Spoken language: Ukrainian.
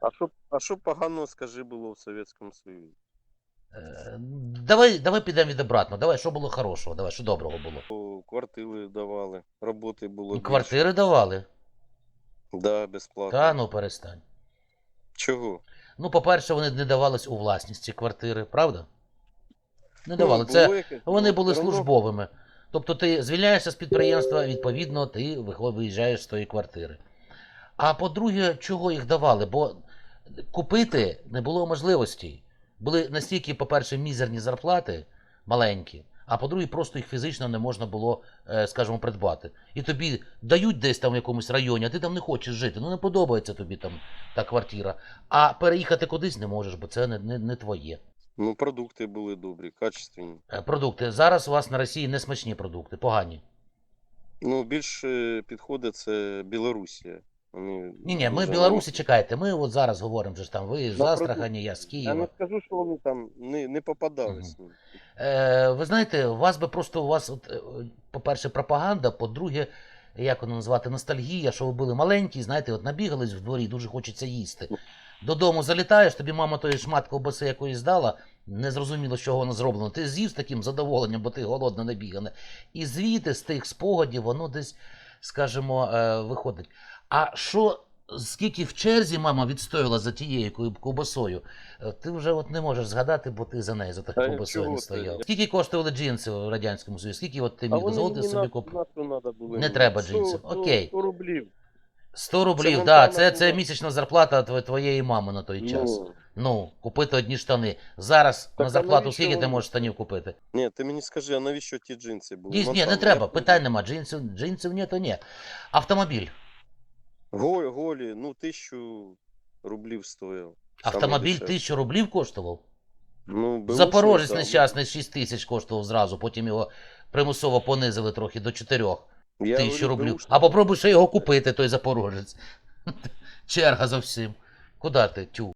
А що, а що погано, скажи, було в Совєтському Союзі? Е, Давай, давай підемо від обратно. Давай, що було хорошого, давай, що доброго було. О, Квартири давали, роботи було. більше. Квартири давали. Да, безплатно. Та ну перестань. Чого? Ну, по-перше, вони не давались у власність ці квартири, правда? Не давали. Ну, Це якесь, вони ну, були все одно службовими. Тобто ти звільняєшся з підприємства, відповідно, ти вихо- виїжджаєш з тої квартири. А по-друге, чого їх давали? Бо купити не було можливості. Були настільки, по-перше, мізерні зарплати маленькі, а по-друге, просто їх фізично не можна було, е, скажімо, придбати. І тобі дають десь там в якомусь районі, а ти там не хочеш жити. Ну не подобається тобі там та квартира. А переїхати кудись не можеш, бо це не, не, не твоє. Ну, продукти були добрі, качественні. Е, Продукти. Зараз у вас на Росії не смачні продукти, погані. Ну, більше підходить це Білорусія. Вони Ні, ні, ми дуже Білорусі чекайте. Ми от зараз говоримо вже ж там. Ви з Астрахані, я з Києва. Я не скажу, що вони там не, не попадались. Мгм. ні. Е, ви знаєте, у вас би просто у вас, от, е, по-перше, пропаганда, по-друге, як воно назвати, ностальгія, що ви були маленькі, знаєте, от набігались в дворі, дуже хочеться їсти. Додому залітаєш, тобі мама той шмат ковбаси якоїсь дала, не зрозуміло, з чого воно зроблено. Ти з'їв з таким задоволенням, бо ти голодно набігане. І звідти, з тих спогадів, воно десь, скажімо, е, виходить. А що, скільки в черзі мама відстояла за тією ковб- ковбасою, е, ти вже от не можеш згадати, бо ти за нею за Та такою ковбасою не стояв. Скільки коштували джинси в Радянському Союзі? Скільки от ти міг дозволити собі купити? Не треба 100, джинсів. Окей. 100 рублів. 100 рублів, Це да, це, це місячна зарплата твоєї мами на той час. Ну, Ну, купити одні штани. Зараз Так, на зарплату скільки ти можеш штанів купити? ні, ти мені скажи, а навіщо ті джинси були? Ні, не треба, питань нема. Джинсів, джинсів ні, то ні. Автомобіль. Голі, голі, ну тисячу рублів стоїв. Автомобіль тисячу рублів коштував. Ну, беушний, Запорожець да. нещасний 6 тисяч коштував зразу, потім його примусово понизили трохи до 4 Я тисяч говорю, рублів. беушний. А попробуй ще його купити, той запорожець. Черга за всім. Куди ти, тю?